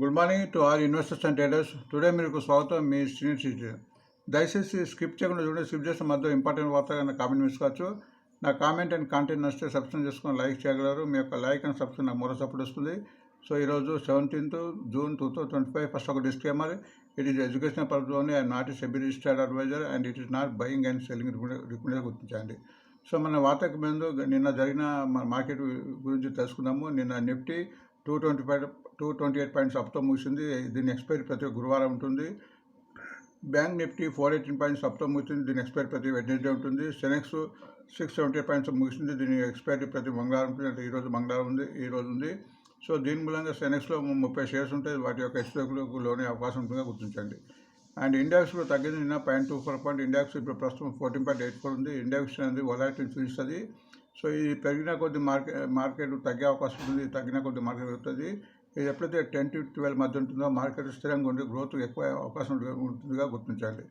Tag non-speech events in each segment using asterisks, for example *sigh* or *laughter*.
Good morning to all investors and traders today మీకు స్వాగతం మీ senior దయచేసి స్కిప్ చేయకుండా చూడండి. స్కిప్ చేసిన మధ్య ఇంపార్టెంట్ వార్త కామెంట్ తీసుకోవచ్చు నా కామెంట్ అండ్ కంటెంట్ నచ్చితే సబ్స్క్రైబ్ చేసుకొని లైక్ చేయగలరు. మీ యొక్క లైక్ అండ్ సబ్స్క్రైబ్ నాకు మరో సపోర్ట్ వస్తుంది. సో ఈరోజు seventeenth June two thousand twenty five first ఒక disclaimer. It is educational purpose only I not SEBI registered advisor and it is not buying and selling recommend గుర్తించండి. So మన వార్తకు ముందు నిన్న జరిగిన మన మార్కెట్ గురించి తెలుసుకుందాము. నిన్న Nifty two twenty five two twenty eight points అప్తో ముగిసింది. దీని ఎక్స్పైరీ ప్రతి గురువారం ఉంటుంది. Bank Nifty four eighteen points అప్తో ముగిసింది. దీని ఎక్స్పైరీ ప్రతి వెడ్నెస్డే ఉంటుంది. సెనెక్స్ సిక్స్ సెవెంటీ పాయింట్స్ ముగిసింది. దీని ఎక్స్పైరీ ప్రతి మంగళవారం ఉంటుంది. అంటే ఈరోజు మంగళవారం ఉంది ఈ రోజు ఉంది. సో దీని మూలంగా సెనెక్స్లో ముప్పై షేర్స్ ఉంటాయి. వాటి యొక్క హెచ్చుతగ్గులకు లోనే అవకాశం ఉంటుందని గుర్తించండి. అండ్ ఇండెక్స్లో తగ్గింది. నిన్న point two four point index ఇప్పుడు ప్రస్తుతం ఫోర్టీన్ పాయింట్ ఎయిట్ ఫోర్ ఉంది. ఇండెక్స్ అనేది వొలాటిని చూపిస్తుంది. సో ఇది పెరిగిన కొద్ది మార్కెట్ మార్కెట్ తగ్గే అవకాశం ఉంటుంది. తగ్గిన కొద్ది మార్కెట్ పెరుగుతుంది. ఇది ఎప్పుడైతే టెన్ టు ట్వెల్వ్ మధ్య ఉంటుందో మార్కెట్ స్థిరంగా ఉండి గ్రోత్ ఎక్కువ అవకాశం ఉంటుందిగా గుర్తించాలి.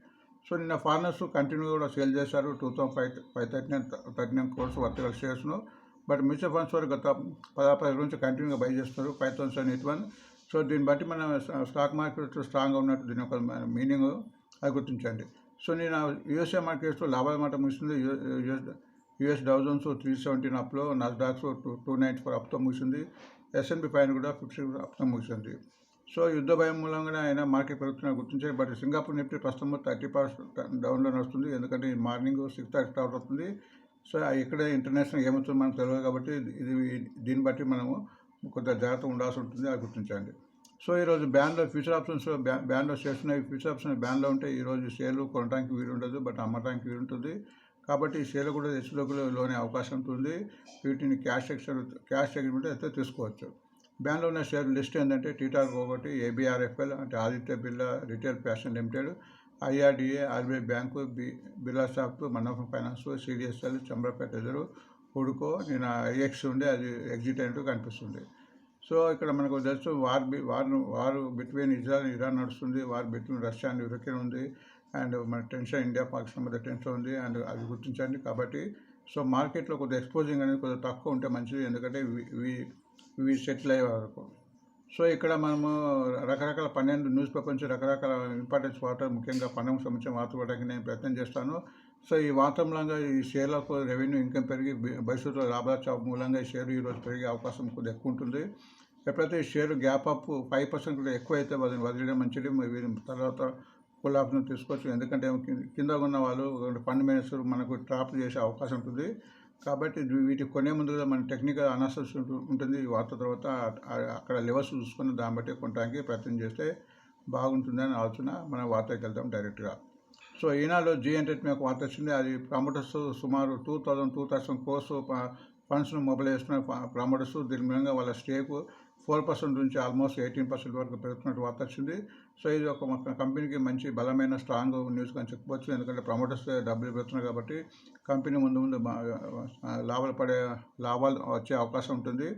సో నిన్న ఫార్నర్స్ కంటిన్యూ కూడా సేల్ చేశారు. Two thousand five five thirty nine thirty nine crores వర్తికల్ షేర్స్ను బట్ మ్యూచువల్ ఫండ్స్ వారు గత పదహారు నుంచి కంటిన్యూగా బై చేస్తున్నారు. Five thousand seven eight one. So దీన్ని బట్టి మన స్టాక్ మార్కెట్ స్ట్రాంగ్గా ఉన్నట్టు దీని యొక్క మీనింగ్ అది గుర్తించండి. సో నేను యూఎస్ఏ మార్కెట్స్లో లాభాలు మాట ముగిసింది US Dow Jones three seventeen అప్లో Nasdaq's two two ninety four అప్తో ముగిసింది. ఎస్ఎన్బి పైన కూడా ఫిఫ్టీ అప్తో ముగిసింది. సో యుద్ధ భయం మూలంగానే అయినా మార్కెట్ పెరుగుతున్నా గుర్తించారు. బట్ సింగపూర్ నిఫ్టీ ప్రస్తుతం థర్టీ పర్సెంట్ డౌన్లో వస్తుంది ఎందుకంటే మార్నింగ్ సిక్స్ థర్టీ స్టార్ట్ అవుతుంది సో ఇక్కడ ఇంటర్నేషనల్ ఏమవుతుందో మనకు తెలియదు కాబట్టి ఇది దీన్ని బట్టి మనము కొంత జాగ్రత్త ఉండాల్సి ఉంటుంది అది గుర్తించండి సో ఈరోజు బ్యాన్లో ఫ్యూచర్ ఆప్షన్స్ బ్యా బ్యాన్లో షేర్స్ ఉన్నాయి. ఫ్యూచర్ ఆప్షన్ బ్యాన్లో ఉంటే ఈరోజు షేర్లు కొనడానికి వీలు ఉండదు బట్ అమ్మడానికి వీలు ఉంటుంది కాబట్టి ఈ షేర్లు కూడా హెచ్చులకు లోనే అవకాశం ఉంటుంది. వీటిని క్యాష్ ఎక్స్టర్ క్యాష్ అగ్రిమెంట్ అయితే తీసుకోవచ్చు. బ్యాన్లో ఉన్న షేర్ లిస్ట్ ఏంటంటే టీటాక్ ఒకటి ఏబిఆర్ఎఫ్ఎల్ అంటే Aditya Birla retail fashion limited IRDA RBI bank B Birla soft Manohar finance CDSL Chandrapeta ఎదురు హుడుకో నేను ఐఎక్స్ ఉండే అది ఎగ్జిట్ అయినట్టు కనిపిస్తుంది. సో ఇక్కడ మనకు తెలుసు వార్ బి వార్ వారు బిట్వీన్ ఇజ్రాయల్ ఇరాన్ నడుస్తుంది వార్ బిట్వీన్ రష్యా అండ్ ఉంది అండ్ మన టెన్షన్ ఇండియా పాకిస్తాన్ మధ్య టెన్షన్ ఉంది అండ్ అది గుర్తించండి. కాబట్టి సో మార్కెట్లో కొద్దిగా ఎక్స్పోజింగ్ అనేది కొద్దిగా తక్కువ ఉంటే మంచిది. ఎందుకంటే ఇవి- ఇవి సెటిల్ అయ్యే వరకు. సో ఇక్కడ మనము రకరకాల పన్నెండు న్యూస్ పేపర్ నుంచి రకరకాల ఇంపార్టెన్స్ వార్తలు ముఖ్యంగా పన్నుకు సంబంధించిన వార్త ఇవ్వడానికి నేను ప్రయత్నం చేస్తాను. సో ఈ వార్త మూలంగా ఈ షేర్లకు రెవెన్యూ ఇన్కమ్ పెరిగి భవిష్యత్తులో లాభాల మూలంగా ఈ షేర్ ఈరోజు పెరిగే అవకాశం కొద్దిగా ఎక్కువ ఉంటుంది. ఎప్పుడైతే ఈ share gap up five percent కూడా ఎక్కువ అయితే వాళ్ళని వదిలేయడం మంచిది. తర్వాత ఫుల్ ఆప్షన్ తీసుకోవచ్చు ఎందుకంటే కింద ఉన్న వాళ్ళు ఫండ్ మేనేజర్ మనకు ట్రాప్ చేసే అవకాశం ఉంటుంది. కాబట్టి వీటికి కొనే ముందుగా మన టెక్నికల్ అనాలిసిస్ ఉంటుంది. వార్త తర్వాత అక్కడ లెవెల్స్ చూసుకొని దాన్ని బట్టి కొనడానికి ప్రయత్నం చేస్తే బాగుంటుందని ఆలోచన మనం వార్తకి వెళ్తాం డైరెక్ట్గా సో ఈనాడు జీ ఎంటర్టైన్మెంట్ ఒక వార్త వచ్చింది. అది ప్రమోటర్స్ సుమారు two thousand two thousand crores ఫండ్స్ను మొబైల్ చేస్తున్న ప్రమోటర్స్ దీని మూలంగా వాళ్ళ స్టేకు ఫోర్ పర్సెంట్ నుంచి ఆల్మోస్ట్ ఎయిటీన్ పర్సెంట్ వరకు పెరుగుతున్నట్టు వార్త వచ్చింది. సో ఇది ఒక కంపెనీకి మంచి బలమైన స్ట్రాంగ్ న్యూస్ కానీ చెప్పవచ్చు ఎందుకంటే ప్రమోటర్స్ డబ్బులు పెడుతున్నారు కాబట్టి కంపెనీ ముందు ముందు లాభాలు పడే లాభాలు వచ్చే అవకాశం ఉంటుంది.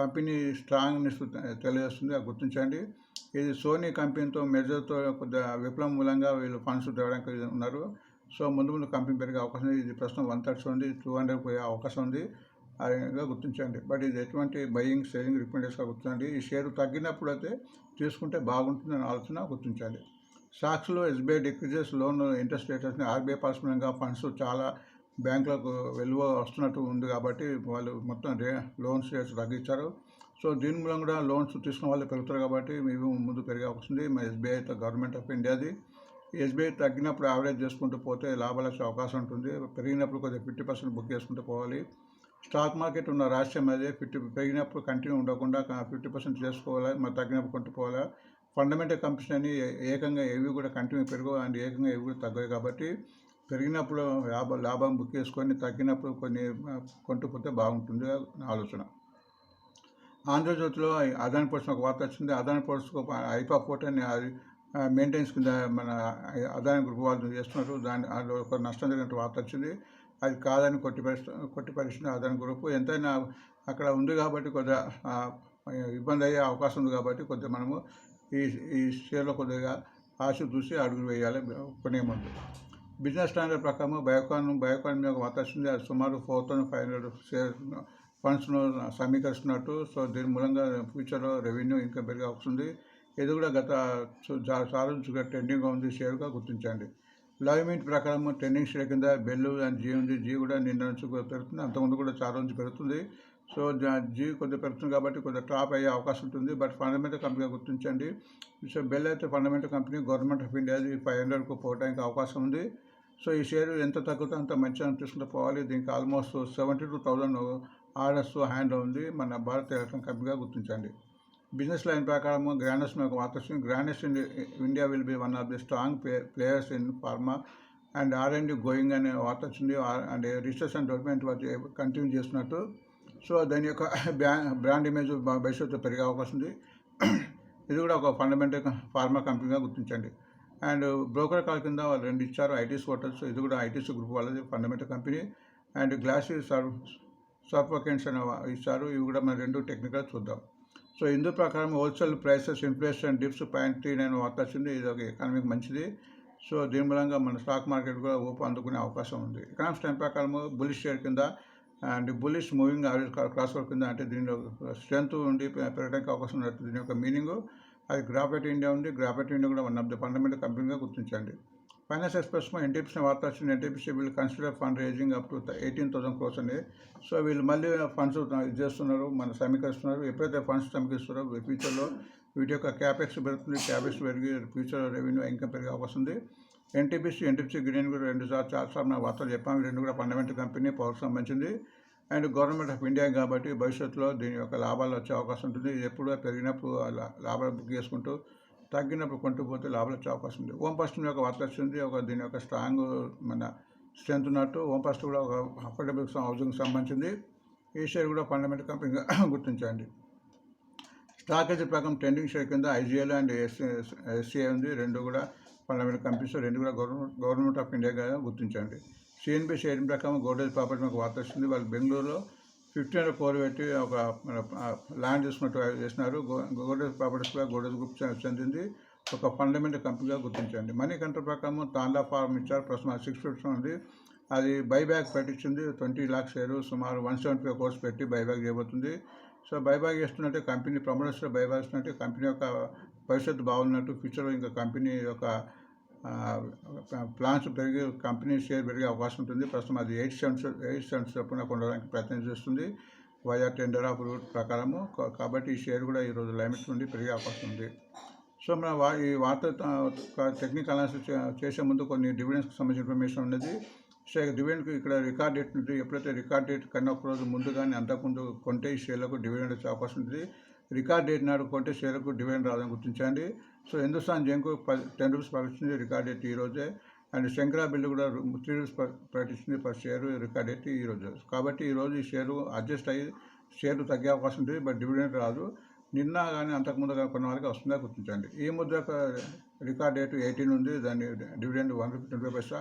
కంపెనీ స్ట్రాంగ్ న్యూస్ తెలియజేస్తుంది. అది గుర్తించండి. ఇది సోనీ కంపెనీతో మెజర్తో కొద్దిగా విప్లవం మూలంగా వీళ్ళు ఫండ్స్ తేవడానికి ఉన్నారు. సో ముందు ముందు కంపెనీ పెరిగే అవకాశం ఉంది. ఇది ప్రస్తుతం వన్ థర్టీ ఉంది. టూ హండ్రెడ్ పోయే అవకాశం ఉంది. అదిగా గుర్తించండి. బట్ ఇది ఎటువంటి బయింగ్ సేలింగ్ రికమెండేషన్గా గుర్తించండి ఈ షేర్ తగ్గినప్పుడు అయితే తీసుకుంటే బాగుంటుందని ఆలోచన గుర్తించాలి. స్టాక్స్లో ఎస్బీఐ డిక్రీజెస్ లోన్ ఇంట్రెస్ట్ రేటర్స్ని ఆర్బీఐ పర్సనల్గా ఫండ్స్ చాలా బ్యాంకులకు వెలువ వస్తున్నట్టు ఉంది కాబట్టి వాళ్ళు మొత్తం రే లోన్స్ రేట్స్ తగ్గించారు. సో దీని మూలం కూడా లోన్స్ తీసుకున్న వాళ్ళు పెరుగుతారు కాబట్టి మేము ముందు పెరిగే అవకాశం మా ఎస్బీఐతో గవర్నమెంట్ ఆఫ్ ఇండియాది. ఎస్బీఐ తగ్గినప్పుడు యావరేజ్ చేసుకుంటూ పోతే లాభాలు వచ్చే అవకాశం ఉంటుంది. పెరిగినప్పుడు కొద్దిగా ఫిఫ్టీ పర్సెంట్ బుక్ చేసుకుంటూ పోవాలి. స్టాక్ మార్కెట్ ఉన్న రాష్ట్రం అదే ఫిఫ్టీ పెరిగినప్పుడు కంటిన్యూ ఉండకుండా ఫిఫ్టీ పర్సెంట్ చేసుకోవాలి మరి తగ్గినప్పుడు కొంటుపోవాలా ఫండమెంటల్ కంపెనీస్ అని ఏకంగా ఏవి కూడా కంటిన్యూ పెరుగు అండ్ ఏకంగా ఏవి కూడా తగ్గవు కాబట్టి పెరిగినప్పుడు లాభ లాభం బుక్ చేసుకొని తగ్గినప్పుడు కొన్ని ఆ, బాగుంటుంది నా ఆలోచన. ఆంధ్రజ్యోతిలో అదాని పోస్ట్ ఒక వార్త వచ్చింది. అదాని పోస్ట్ ఐపా పోటీ అని అది మెయింటెనెన్స్ కింద మన అదాని గ్రూప్ వాళ్ళు చేస్తున్నారు. దాని అందులో ఒక నష్టం జరిగినట్టు వార్త వచ్చింది. అది కాదని కొట్టిపరిస్తు కొట్టిపరిచిన అతని గ్రూపు ఎంతైనా అక్కడ ఉంది కాబట్టి కొద్దిగా ఇబ్బంది అయ్యే అవకాశం ఉంది కాబట్టి కొద్దిగా మనము ఈ ఈ షేర్లో కొద్దిగా ఆశ చూసి అడుగులు వేయాలి కొనే ముందు బిజినెస్ స్టాండర్డ్ ప్రకారం బయోకాన్ బయోకాన్ మీద ఒక వార్త అది సుమారు four thousand five hundred share ఫండ్స్ను సమీకరిస్తున్నట్టు. సో దీని మూలంగా ఫ్యూచర్లో రెవెన్యూ ఇంకా పెరిగే అవకాశం ఉంది. ఇది కూడా గత చాలా నుంచి ట్రెండింగ్గా ఉంది. షేర్గా గుర్తించండి. లైవ్మెంట్ ప్రకారం ట్రెండింగ్ షేర్ కింద బెల్లు అండ్ జీ ఉంది. జీ కూడా నిన్న నుంచి పెరుగుతుంది. అంతకుముందు కూడా చాలా నుంచి పెరుగుతుంది. సో జీ కొద్దిగా పెరుగుతుంది కాబట్టి కొద్దిగా టాప్ అయ్యే అవకాశం ఉంటుంది. బట్ ఫండమెంటల్ కంపెనీగా గుర్తించండి. సో బెల్ అయితే fundamental company government of India five హండ్రెడ్కు పోవడానికి అవకాశం ఉంది. సో ఈ షేర్ ఎంత తగ్గుతుందో అంత మంచిగా తీసుకుంటూ పోవాలి. దీనికి almost seventy two thousand orders hand ఉంది. మన భారత ఎలక్ట్రానిక్ కంపెనీగా గుర్తించండి. బిజినెస్ లైన్ ప్రకారం గ్రాండెస్ ఒక వార్త వచ్చింది Granules in India will be one of the strong players in pharma and R and going అనే వార్త వచ్చింది. And research and development continue చేస్తున్నట్టు. సో దాని యొక్క బ్రాండ్ ఇమేజ్ భవిష్యత్తు పెరిగే అవకాశం ఉంది. ఇది కూడా ఒక ఫండమెంటల్ ఫార్మా కంపెనీగా గుర్తించండి. అండ్ బ్రోకర్ కాల్ కింద వాళ్ళు రెండు ఇచ్చారు ఐటీస్ హోటల్స్. ఇది కూడా ఐటీస్ గ్రూప్ వాళ్ళది ఫండమెంటల్ కంపెనీ. అండ్ గ్లాసీ సర్వ్ సర్ఫకెంట్స్ అనే ఇచ్చారు. ఇవి కూడా మన రెండు టెక్నికల్ చూద్దాం. సో ఇందు ప్రకారం wholesale prices inflation dips point three nine వార్త వచ్చింది ఇది ఒక ఎకనామిక్ మంచిది. సో దీని మూలంగా మన స్టాక్ మార్కెట్ కూడా ఊపు అందుకునే అవకాశం ఉంది. ఎకనామిక్స్ టైం ప్రకారం బులిష్ షేర్ కింద and bullish moving average cross work కింద అంటే దీనిలో స్ట్రెంత్ ఉండి పెరగడానికి అవకాశం ఉన్నట్టు దీని యొక్క మీనింగ్. అది గ్రాఫైట్ ఇండియా ఉంది. గ్రాఫైట్ ఇండియా కూడా వన్ ఆఫ్ ద ఫండమెంటల్ కంపెనీగా గుర్తించండి. ఫైనాన్స్ ఎక్స్ప్రెస్ ఎన్టీపీసీ వార్త వచ్చింది. ఎన్టీపీసీ వీళ్ళు consider fund raising up to eighteen thousand crores అని సో వీళ్ళు మళ్ళీ ఫండ్స్ ఇది చేస్తున్నారు మన సమీకరిస్తున్నారు ఎప్పుడైతే ఫండ్స్ సమీకరిస్తారో ఫ్యూచర్లో వీటి యొక్క క్యాపెక్స్ పెరుగుతుంది. క్యాపెక్స్ పెరిగి ఫ్యూచర్ రెవెన్యూ ఇంకా పెరిగే అవకాశం ఉంది. ఎన్టీపీసీ ఎన్టీపీసీ గ్రీన్ కూడా రెండు సార్లు చాలా సార్లు నా వార్తలు చెప్పాము రెండు కూడా ఫండమెంటల్ కంపెనీ పవర్ సంబంధించింది. అండ్ గవర్నమెంట్ ఆఫ్ ఇండియా కాబట్టి భవిష్యత్తులో దీని యొక్క లాభాలు వచ్చే అవకాశం ఉంటుంది. ఎప్పుడు పెరిగినప్పుడు లాభాలు బుక్ చేసుకుంటూ తగ్గినప్పుడు కొంటూ పోతే లాభాలు వచ్చే అవకాశం ఉంది. ఓం ఫస్ట్ ఒక వార్త వచ్చింది ఒక దీని యొక్క స్ట్రాంగ్ మన స్ట్రెంత్ ఉన్నట్టు ఓం ఫస్ట్ కూడా ఒక అఫోర్డబుల్ హౌసింగ్ సంబంధించింది ఈ షేర్ కూడా ఫండమెంటల్ కంపెనీగా *laughs* గుర్తించండి. స్టాకేజీ ప్రకారం ట్రెండింగ్ షేర్ కింద ఐజీఎల్ అండ్ ఎస్సీ ఎస్సీఐ ఉంది. రెండు కూడా ఫండమెంటల్ కంపెనీస్ రెండు కూడా గవర్నమెంట్ గవర్నమెంట్ ఆఫ్ ఇండియాగా గుర్తించండి. సిఎన్బి షేర్ ప్రకారం గోడ్రేజ్ ప్రాపర్టీ మాకు వార్త వచ్చింది వాళ్ళు బెంగళూరులో ఫిఫ్టీన్ హండ్రెడ్ ఫోర్ పెట్టి ఒక ల్యాండ్ తీసుకున్నట్టు చేసినారు. గోడ్రేజ్ ప్రాపర్టీస్ కూడా గోడెస్ గ్రూప్ చెందింది. ఒక ఫండమెంటల్ కంపెనీగా గుర్తించండి. మనీ కంట్రోల్ ప్రకారం తాండా ఫార్మ్ ఇచ్చారు. ప్రస్తుతం సిక్స్ ఫిఫ్టీ ఉంది. అది బైబ్యాక్ పెట్టించింది. Twenty lakhs share. సుమారు వన్ సెవెంటీ ఫైవ్ కోర్స్ పెట్టి బైబ్యాక్ చేయబోతుంది. సో బైబ్యాక్ చేస్తున్నట్టే కంపెనీ ప్రమోటర్స్ బైబ్యాక్ చేస్తున్నట్టే కంపెనీ యొక్క భవిష్యత్తు బాగున్నట్టు ఫ్యూచర్లో ఇంకా కంపెనీ యొక్క ప్లాన్స్ పెరిగి కంపెనీ షేర్ పెరిగే అవకాశం ఉంటుంది. ప్రస్తుతం అది ఎయిట్ సెవెన్స్ ఎయిట్ సెవెన్స్ చొప్పున కొనడానికి ప్రయత్నం చేస్తుంది. వయా టెండర్ ఆఫ్ రూట్ ప్రకారము. కాబట్టి ఈ షేర్ కూడా ఈరోజు లైమిట్ నుండి పెరిగే అవకాశం ఉంది. సో మన వా ఈ వార్త టెక్నికల్ అనాలిసిస్ చేసే ముందు కొన్ని డివిడెన్స్కి సంబంధించిన ఇన్ఫర్మేషన్ ఉన్నది. సో డివిడెండ్కి ఇక్కడ రికార్డ్ డేట్ ఉంటుంది ఎప్పుడైతే రికార్డ్ డేట్ కన్నా ఒక రోజు ముందు కానీ అంతకుముందు కొంటే ఈ షేర్లకు డివిడెండ్ వచ్చే అవకాశం ఉంటుంది రికార్డ్ డేట్ నాడు కొంటే షేర్లకు డివిడెండ్ రాదని గుర్తించండి. సో హిందుస్థాన్ జంకు పది టెన్ రూపీస్ ప్రకటించింది రికార్డ్ ఎత్తి ఈరోజే అండ్ శంకరా బిల్లు కూడా త్రీ రూపీస్ ప్రకటించింది పర్ షేరు రికార్డ్ ఎత్తి ఈరోజు కాబట్టి ఈరోజు ఈ షేరు అడ్జస్ట్ అయ్యి షేరు తగ్గే అవకాశం ఉంటుంది బట్ డివిడెంట్ రాదు. నిన్న కానీ అంతకుముందు కానీ కొన్ని వాళ్ళకి వస్తుందా గుర్తించండి. ఈ ముద్ర రికార్డ్ డేట్ ఎయిటీన్ ఉంది దాని dividend one rupee twenty paisa.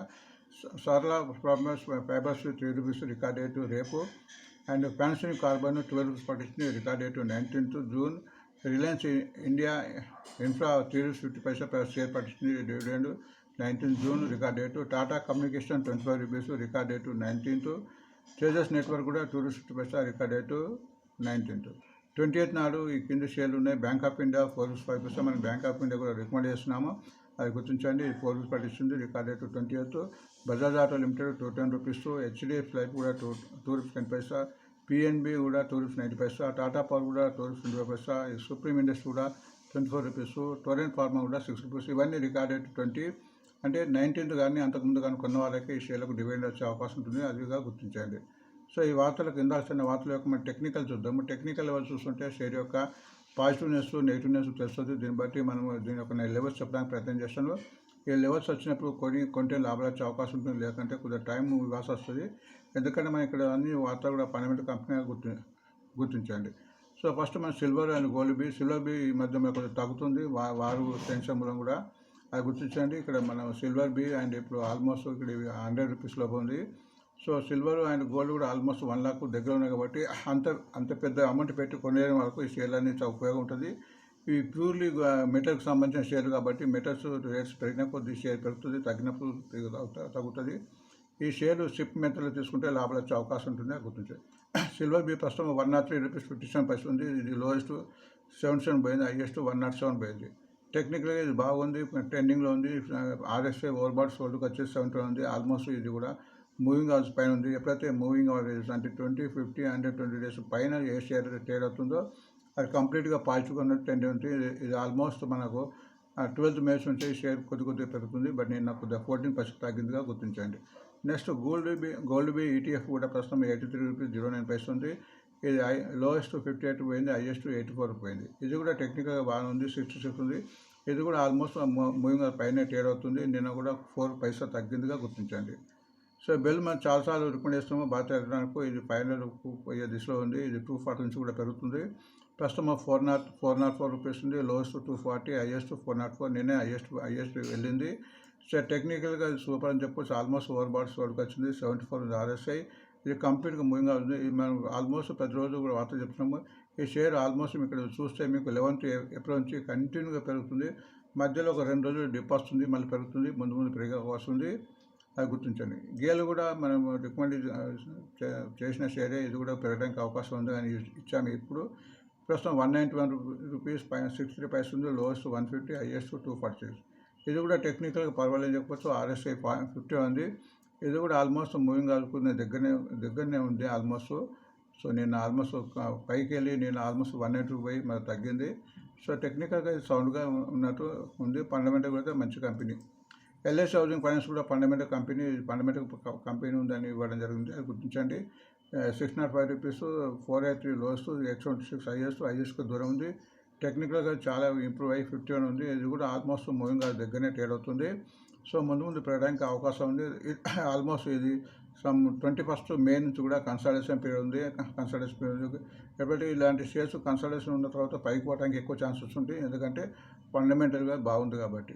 Sarla problems fibres three rupees record date రేపు. And pension carbon twelve rupees పట్టించింది record date nineteenth June. Reliance India infra three fifty paisa plus share పట్టించింది. Dividend nineteen June record date. Tata communication twenty five rupees record date nineteenth. Tejas network కూడా two fifty paisa record date nineteenth. Twenty eighth నాడు ఈ కింద షేర్లు ఉన్నాయి. Bank of India four rupees five paisa మనం bank of India కూడా recommend చేస్తున్నాము. అది గుర్తించండి. Four rupees పట్టిస్తుంది record date twenty eighth. Bajaj auto limited two ten rupees. HDF life కూడా two two rupees ten paisa PNB కూడా two rupees ninety paisa Tata power కూడా two rupees twenty five paisa supreme industry కూడా twenty four rupees Torrent pharma కూడా six rupees ఇవన్నీ recorded twenty. అంటే nineteenth కానీ అంతకుముందు కానీ కొన్న వాళ్ళకి ఈ షేర్లకు డివైడ్ వచ్చే అవకాశం ఉంటుంది అదిగా గుర్తించండి. సో ఈ వార్తలకు ఇందాల్సిన వార్తల యొక్క మనం టెక్నికల్ చూద్దాము టెక్నికల్ లెవెల్ చూస్తుంటే షేర్ యొక్క పాజిటివ్నెస్ నెగిటివ్నెస్ తెలుస్తుంది. దీన్ని బట్టి మనం దీని యొక్క లెవెల్స్ చెప్పడానికి ప్రయత్నం చేస్తాను. ఈ లెవెల్స్ వచ్చినప్పుడు కొని కొంటే లాభాలు వచ్చే అవకాశం ఉంటుంది లేకుంటే కొద్దిగా టైం ఇవ్వాల్సి వస్తుంది. ఎందుకంటే మనం ఇక్కడ అన్ని వార్తలు కూడా పన్నెండు కంపెనీగా గుర్తు గుర్తించండి. సో ఫస్ట్ మన silver and gold B silver B ఈ మధ్య కొంచెం తగ్గుతుంది. వా వారు టెన్షన్ మూలం కూడా అది గుర్తించండి. ఇక్కడ మనం సిల్వర్ బీ అండ్ ఇప్పుడు ఆల్మోస్ట్ ఇక్కడ హండ్రెడ్ రూపీస్లో ఉంది. సో సిల్వర్ అండ్ గోల్డ్ కూడా ఆల్మోస్ట్ వన్ లాక్ దగ్గర ఉన్నాయి కాబట్టి అంత అంత పెద్ద అమౌంట్ పెట్టి కొనేయడం వరకు ఈ షేర్లు అనేది చాలా ఉపయోగం ఉంటుంది. ఇవి ప్యూర్లీ మెటల్కి సంబంధించిన షేర్లు కాబట్టి మెటల్స్ రేట్స్ పెరిగిన కొద్ది షేర్ పెరుగుతుంది. తగ్గినప్పుడు తగ్గుతుంది. ఈ షేర్లు షిప్ మెథడ్లో తీసుకుంటే లాభాలు వచ్చే అవకాశం ఉంటుంది అది సిల్వర్ బీ ప్రస్తుతం one nought three rupees fifty seven పైసలు ఉంది. ఇది లోయెస్ట్ సెవెన్ సెవెన్ పోయింది. హైయెస్ట్ వన్ నాట్ సెవెన్ పోయింది. టెక్నికల్గా ఇది బాగుంది. ట్రెండింగ్లో ఉంది. ఆర్ఎస్ఐ ఓవర్బాట్ సోల్డ్కి వచ్చేసి సెవెంటీ ఉంది. ఆల్మోస్ట్ ఇది కూడా మూవింగ్ అవర్స్ పైన ఉంది. ఎప్పుడైతే మూవింగ్ అవర్స్ అంటే twenty fifty hundred twenty days పైన ఏ షేర్ ట్రేడ్ అవుతుందో అది కంప్లీట్గా పాల్చుకున్నట్టు ట్రెండ్ ఉంది. ఇది- ఇది ఆల్మోస్ట్ మనకు ట్వెల్త్ మేస్ నుంచి షేర్ కొద్ది కొద్దిగా పెరుగుతుంది. బట్ నేను కొద్దిగా ఫోర్టీన్ పర్సెంట్ తగ్గిందిగా గుర్తించండి. Next gold B gold B ETF కూడా ప్రస్తుతం eighty three rupees zero nine paise ఉంది. ఇది ఐ లోయెస్ట్ ఫిఫ్టీ ఎయిట్ పోయింది హైయెస్ట్ ఎయిటీ ఫోర్ పోయింది. ఇది కూడా టెక్నికల్గా బాగానే ఉంది సిక్స్టీ సిక్స్ ఉంది. ఇది కూడా ఆల్మోస్ట్ మూవింగ్ పైన ట్రేడ్ అవుతుంది. నిన్న కూడా ఫోర్ పైసా తగ్గిందిగా గుర్తించండి. సో బెల్ మనం చాలాసార్లు రికమెండ్ చేస్తాము బాగా తిరగడానికి ఇది ఫైనల్ పోయే దిశలో ఉంది. ఇది టూ ఫార్టీ నుంచి కూడా పెరుగుతుంది. ప్రస్తుతం four nought four nought four rupees ఉంది. Lowest two forty highest four nought four. నిన్నే హైయెస్ట్ హైయెస్ట్ వెళ్ళింది. సో టెక్నికల్గా సూపర్ అని చెప్పొచ్చు. ఆల్మోస్ట్ ఓవర్ బాట్స్ వరకు వచ్చింది. సెవెంటీ ఫోర్ ఆర్ఎస్ఐ ఇది కంప్లీట్గా మూవింగ్ అవుతుంది ఇది మనం ఆల్మోస్ట్ ప్రతిరోజు కూడా వార్త చెప్తున్నాము. ఈ షేర్ ఆల్మోస్ట్ ఇక్కడ చూస్తే మీకు లెవెన్త్ ఏప్రిల్ నుంచి కంటిన్యూగా పెరుగుతుంది. మధ్యలో ఒక రెండు రోజులు డిప్ వస్తుంది మళ్ళీ పెరుగుతుంది ముందు ముందు పెరిగే వస్తుంది అది గుర్తించండి. గేలు కూడా మనం రికమెండ్ చే- చేసిన షేరే ఇది కూడా పెరగడానికి అవకాశం ఉంది అని ఇచ్చాము ఇప్పుడు. ప్రస్తుతం వన్ నైంటీ వన్ రూపీస్ పైన సిక్స్టీ త్రీ పైస్ ఉంది. Lowest one fifty highest two forty ఇది కూడా టెక్నికల్గా పర్వాలేదు చెప్పొచ్చు. ఆర్ఎస్ఐ ఫిఫ్టీ ఉంది. ఇది కూడా ఆల్మోస్ట్ మూవింగ్ అనుకునే దగ్గరనే దగ్గరనే ఉంది ఆల్మోస్ట్ సో నేను ఆల్మోస్ట్ పైకి వెళ్ళి నేను ఆల్మోస్ట్ వన్ ఎయిట్ పోయి మరి తగ్గింది. సో టెక్నికల్గా ఇది సౌండ్గా ఉన్నట్టు ఉంది. ఫండమెంటల్ కూడా మంచి కంపెనీ ఎల్ఐసి హౌసింగ్ ఫైనాన్స్ కూడా ఫండమెంటల్ కంపెనీ ఫండమెంటల్ కంపెనీ ఉందని ఇవ్వడం జరిగింది. అది గుర్తించండి. Six nought five rupees four eight three lows eight twenty six is ఐఎస్కి దూరం ఉంది. టెక్నికల్గా చాలా ఇంప్రూవ్ అయ్యి ఫిఫ్టీ వన్ ఉంది. ఇది కూడా ఆల్మోస్ట్ మూవింగ్ దగ్గరనే ట్రేడ్ అవుతుంది. సో ముందు ముందు పెరగడానికి అవకాశం ఉంది. ఆల్మోస్ట్ ఇది సమ్ ట్వంటీ ఫస్ట్ మే నుంచి కూడా కన్సల్టేషన్ పీరియడ్ ఉంది. కన్సల్టేషన్ పీరియడ్ ఉంది. కాబట్టి ఇలాంటి షేర్స్ కన్సల్టేషన్ ఉన్న తర్వాత పైకి పోవడానికి ఎక్కువ ఛాన్సెస్ ఉంటాయి. ఎందుకంటే ఫండమెంటల్గా బాగుంది కాబట్టి.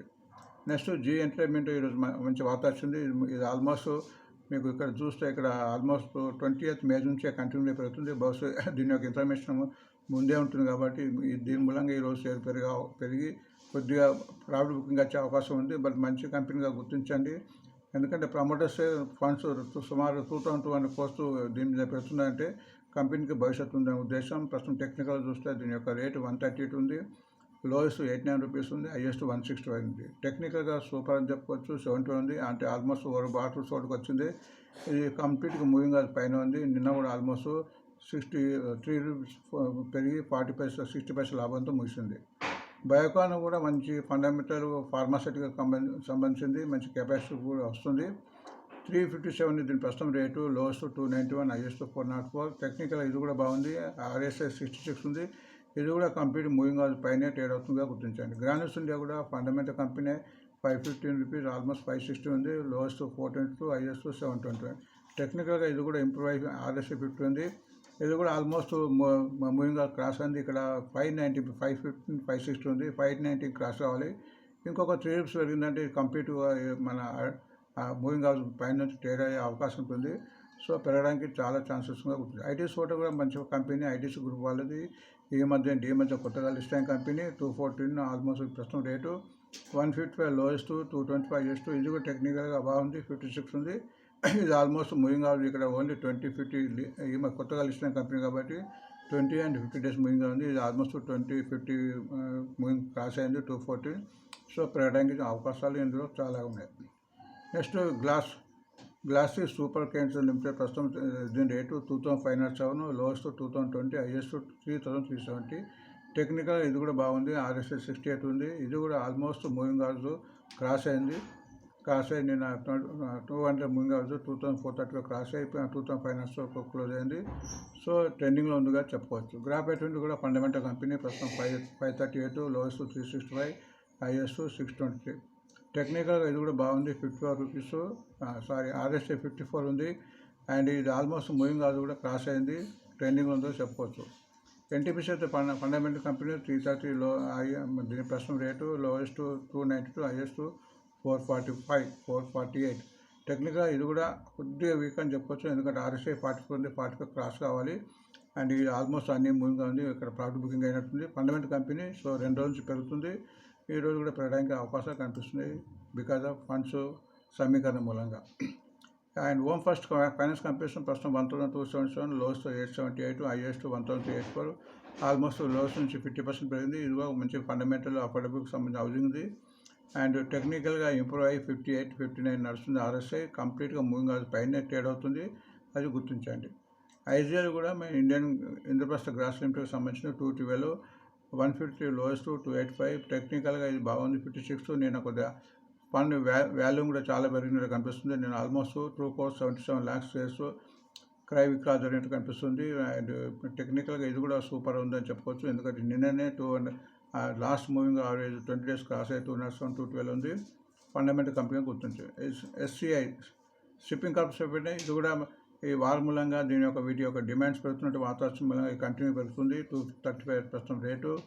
నెక్స్ట్ జీ ఎంటర్టైన్మెంట్ ఈరోజు మంచి వార్త వచ్చింది. ఇది- ఇది ఆల్మోస్ట్ మీకు ఇక్కడ చూస్తే ఇక్కడ ఆల్మోస్ట్ ట్వంటీ ఎయిత్ మే నుంచే కంటిన్యూ పెరుగుతుంది. బహుశా దీని యొక్క ఇన్ఫర్మేషన్ ముందే ఉంటుంది కాబట్టి దీని మూలంగా ఈరోజు షేర్ పెరిగా పెరిగి కొద్దిగా ప్రాఫిట్ బుకింగ్ వచ్చే అవకాశం ఉంది. బట్ మంచి కంపెనీగా గుర్తించండి. ఎందుకంటే ప్రమోటర్స్ ఫండ్స్ సుమారు two thousand two hundred crores దీని మీద పెడుతున్నారంటే కంపెనీకి భవిష్యత్తు ఉందనే ఉద్దేశం. ప్రస్తుతం టెక్నికల్ చూస్తే దీని యొక్క రేటు వన్ థర్టీ ఎయిట్ ఉంది. లోయెస్ట్ ఎయిట్ నైన్ రూపీస్ ఉంది. హైయెస్ట్ వన్ సిక్స్టీ ఫైవ్ ఉంది. టెక్నికల్గా సూపర్ అని చెప్పుకోవచ్చు. సెవెంటీ ఉంది. అంటే ఆల్మోస్ట్ ఓవర్ బాటిల్ చోటుకు వచ్చింది ఇది కంప్లీట్గా మూవింగ్ అది పైన ఉంది. నిన్న కూడా ఆల్మోస్ట్ సిక్స్టీ త్రీ రూపీస్ పెరిగి ఫార్టీ పైసా సిక్స్టీ పైసా లాభంతో ముగిసింది. బయోకాన్ కూడా మంచి ఫండమెంటల్ ఫార్మాసిటికల్ సంబంధించింది మంచి కెపాసిటీ కూడా వస్తుంది. త్రీ ఫిఫ్టీ సెవెన్ దీని ప్రస్తుతం rate lowest two ninety one highest four nought four. Technical ఇది కూడా బాగుంది. ఆర్ఎస్ఐ సిక్స్టీ సిక్స్ ఉంది. ఇది కూడా కంప్లీట్ మూవింగ్ ఆల్ పైనే ట్రేడ్ అవుతుందిగా గుర్తించండి. గ్రానస్ ఇండియా కూడా fundamental company five fifteen rupees almost five sixty ఉంది. Lowest four twenty two highest seven twenty టెక్నికల్గా ఇది కూడా ఇంప్రూవ్ అయి ఆర్ఎస్ఐ ఫిఫ్టీ ఉంది. ఇది కూడా ఆల్మోస్ట్ మూవింగ్ క్రాస్ ఉంది ఇక్కడ five ninety five fifteen five sixty ఉంది. ఫైవ్ నైంటీ క్రాస్ కావాలి ఇంకొక త్రీ రూపీస్ పెరిగిందంటే కంప్లీట్ మన మూవింగ్ హౌస్ పైన నుంచి ట్రేడ్ అయ్యే అవకాశం ఉంటుంది. సో పెరగడానికి చాలా ఛాన్సెస్ ఉంటుంది. ఐటీస్ ఫోటో కూడా మంచి కంపెనీ ఐటీసీ గ్రూప్ వాళ్ళది. ఈ మధ్య ఈ మధ్య కొత్తగా లిస్ట్ అయిన కంపెనీ టూ ఫోర్టీన్ ఆల్మోస్ట్ ప్రస్తుతం rate one fifty five lowest two twenty five ఎస్ట్ ఇది కూడా టెక్నికల్గా బాగుంది. ఫిఫ్టీ సిక్స్ ఉంది. ఇది ఆల్మోస్ట్ మూవింగ్ అవుట్ ఇక్కడ ఓన్లీ ట్వంటీ ఫిఫ్టీ ఈ కొత్తగా లిస్ట్ కంపెనీ కాబట్టి twenty and fifty days moving ఉంది ఇది almost twenty fifty moving cross అయింది టూ ఫోర్టీ సో పెరగడానికి అవకాశాలు ఇందులో చాలా ఉన్నాయి. నెక్స్ట్ గ్లాస్ గ్లాసీ సూపర్ కెన్స్ లిమిటెడ్ ప్రస్తుతం దీని rate two thousand five hundred seven lowest two thousand twenty highest three thousand three seventy technical ఇది కూడా బాగుంది. ఆర్ఎస్ఎస్ సిక్స్టీ ఎయిట్ ఉంది. ఇది కూడా ఆల్మోస్ట్ మూవింగ్ అవర్స్ క్రాస్ అయింది. క్రాస్ అయ్యి నేను two hundred moving hours two thousand four థర్టీలో cross అయిపోయి టూ థౌసండ్ ఫైవ్ నాట్స్ క్లోజ్ అయింది. సో ట్రెండింగ్లో ఉందిగా చెప్పుకోవచ్చు గ్రాఫ్ ఎయిట్ కూడా ఫండమెంటల్ కంపెనీ ప్రస్తుతం five five thirty eight lowest three sixty five highest six twenty three. టెక్నికల్గా ఇది కూడా బాగుంది. Fifty four rupees sorry RSA fifty four ఉంది. అండ్ ఇది ఆల్మోస్ట్ మూవింగ్ అది కూడా క్రాస్ అయింది. ట్రెండింగ్లో ఉందో చెప్పుకోవచ్చు ఎన్టీపీసీ అయితే ఫండ ఫండమెంటల్ కంపెనీ త్రీ థర్టీ లో దీని ప్రస్తుతం rate lowest two ninety two highest four forty five four forty eight. టెక్నికల్గా ఇది కూడా కొద్దిగా వీక్ అని చెప్పొచ్చు ఎందుకంటే ఆర్ఎస్ఐ ఫార్టీ ఫోర్ ఉంది ఫార్టీ ఫైవ్ క్రాస్ కావాలి. అండ్ ఇది ఆల్మోస్ట్ అన్ని మూవింగ్గా ఉంది ఇక్కడ ప్రాఫిట్ బుకింగ్ అయినట్టుంది. ఫండమెంట్ కంపెనీ సో రెండు రోజుల నుంచి పెరుగుతుంది. ఈ రోజు కూడా పెరగడానికి అవకాశాలు కనిపిస్తున్నాయి బికాజ్ ఆఫ్ ఫండ్స్ సమీకరణ మూలంగా. And home first finance companies ప్రస్తుతం one thousand two seventy seven lowest eight seventy eight highest one thousand eight four almost lows నుంచి ఫిఫ్టీ పర్సెంట్ పెరిగింది. ఇది కూడా మంచి ఫండమెంటల్ అఫోర్డబుల్కి సంబంధించిన ఉంది. అండ్ టెక్నికల్గా ఇంప్రూవ్ అయ్యి ఫిఫ్టీ ఎయిట్ ఫిఫ్టీ నైన్ నడుస్తుంది ఆర్ఎస్ఐ. కంప్లీట్గా మూవింగ్ అది పైన ట్రేడ్ అవుతుంది. అది గుర్తించండి. ఐజీఎల్ కూడా మేము ఇండియన్ ఇంద్రప్రస్థ గ్రాస్ లిమిటెడ్కి సంబంధించిన two twelve one fifty lowest two eight five. టెక్నికల్గా ఇది బాగుంది. ఫిఫ్టీ సిక్స్ నేను కొద్దిగా ఫండ్ వ్యా వాల్యూమ్ కూడా చాలా పెరిగినట్టు కనిపిస్తుంది. నేను almost two crore seventy seven lakhs shares క్రయ విక్రయాలు జరిగినట్టు కనిపిస్తుంది. అండ్ టెక్నికల్గా ఇది కూడా సూపర్ ఉందని చెప్పుకోవచ్చు. ఎందుకంటే నిన్ననే two hundred last moving average twenty days cross అయ్యి టూ సెవెన్ టూ ట్వెల్వ్ ఉంది. ఫండమెంటల్ కంపెనీ గుర్తించి ఎస్సీఐ షిప్పింగ్ కార్పొరేషన్ ఇది కూడా ఈ వార్ మూలంగా దీని యొక్క వీటి యొక్క డిమాండ్స్ పెరుగుతున్నట్టు వాతావరణం మూలంగా కంటిన్యూ పెరుగుతుంది. టూ థర్టీ ఫైవ్ ప్రస్తుతం rate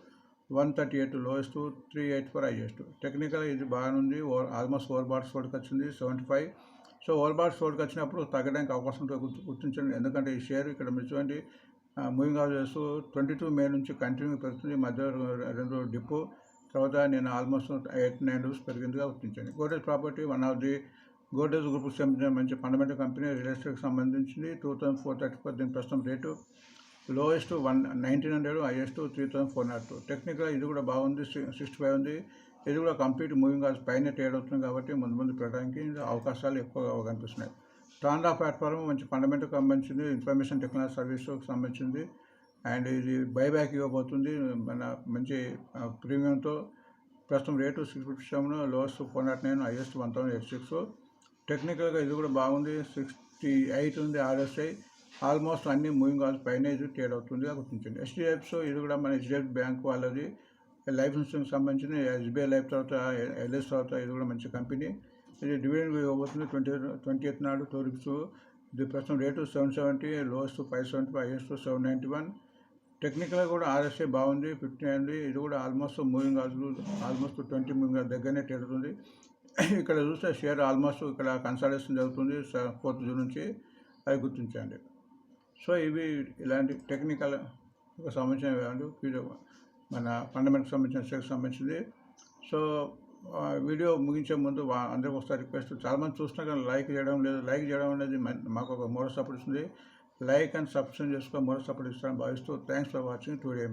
one thirty eight lowest three eight four highest. Technical ఇది బాగానుంది ఆల్మోస్ట్ ఓవర్ బాట్స్ తోటికి వచ్చింది seventy five. So overbought తోటికి వచ్చినప్పుడు తగ్గడానికి అవకాశం ఉంటుంది గుర్తు- గుర్తించండి. ఎందుకంటే ఈ షేర్ ఇక్కడ మీరు చూడండి moving hours twenty two May నుంచి కంటిన్యూ పెరుగుతుంది. మధ్య రెండు డిపో తర్వాత నేను ఆల్మోస్ట్ ఎయిట్ నైన్ రూపీస్ పెరిగిందిగా గుర్తించాను. Godrej property one of the Godrej గ్రూప్కి సంబంధించిన మంచి ఫండమెంటల్ కంపెనీ రియల్ ఎస్టేట్కి సంబంధించింది. Two thousand four thirty four దీని ప్రస్తుతం rate lowest one nineteen hundred highest three thousand four naught two. Technical ఇది కూడా బాగుంది సిక్స్టీ ఫైవ్ ఉంది. ఇది కూడా కంప్లీట్ మూవింగ్ ఆల్స్ పైన ట్రేడ్ అవుతుంది కాబట్టి ముందు ముందు పెట్టడానికి అవకాశాలు ఎక్కువగా కనిపిస్తున్నాయి టాండా ప్లాట్ఫామ్ మంచి ఫండమెంటల్ సంబంధించింది ఇన్ఫర్మేషన్ టెక్నాలజీ సర్వీస్కి సంబంధించింది. అండ్ ఇది బైబ్యాక్ ఇవ్వబోతుంది. మన మంచి ప్రీమియంతో ప్రస్తుతం rate six fifty seven lowest four naught nine highest one thousand eight six టెక్నికల్గా ఇది కూడా బాగుంది. సిక్స్టీ ఎయిట్ ఉంది ఆర్ఎస్ఐ ఆల్మోస్ట్ అన్ని మూవింగ్ ఆల్స్ పైన ఇది ట్రేడ్ అవుతుంది గుర్తించండి. హెచ్డిఎఫ్స్ ఇది కూడా మన హెచ్డిఎఫ్ బ్యాంక్ వాళ్ళది. లైఫ్ ఇన్సూరెన్స్ సంబంధించిన ఎస్బీఐ లైఫ్ తర్వాత ఎల్ఎస్ తర్వాత ఇది కూడా మంచి కంపెనీ ఇది డివిడెండ్ ఇవ్వబోతుంది. ట్వంటీ ట్వంటీ ఎయిత్ నాడు టూ రూపీస్ ఇది ప్రస్తుతం rate seven seventy lowest five seventy five highest seven ninety one. టెక్నికల్గా కూడా ఆర్ఎస్ఏ బాగుంది. ఫిఫ్టీ ఉంది ఇది కూడా almost moving almost twenty moving దగ్గరనే తిరుగుతుంది *clears throat* ఇక్కడ చూస్తే షేర్ ఆల్మోస్ట్ ఇక్కడ కన్సల్టేషన్ జరుగుతుంది. ఫోర్త్ జూన్ నుంచి అది గుర్తించండి. సో ఇవి ఇలాంటి టెక్నికల్ సంబంధించిన మన ఫండమెంట్కి సంబంధించిన షేర్కి సంబంధించింది. సో వీడియో ముగించే ముందు వా- అందరికీ ఒకసారి రిక్వెస్ట్. చాలామంది చూస్తున్నా కానీ లైక్ చేయడం లేదు. లైక్ చేయడం అనేది మాకు ఒక మోడల్ సపోర్ట్ ఇస్తుంది. లైక్ అండ్ సబ్స్క్రైబ్ చేసుకో మోడల్ సపోర్ట్ ఇస్తానని భావిస్తూ థ్యాంక్స్ ఫర్ వాచింగ్. టుడే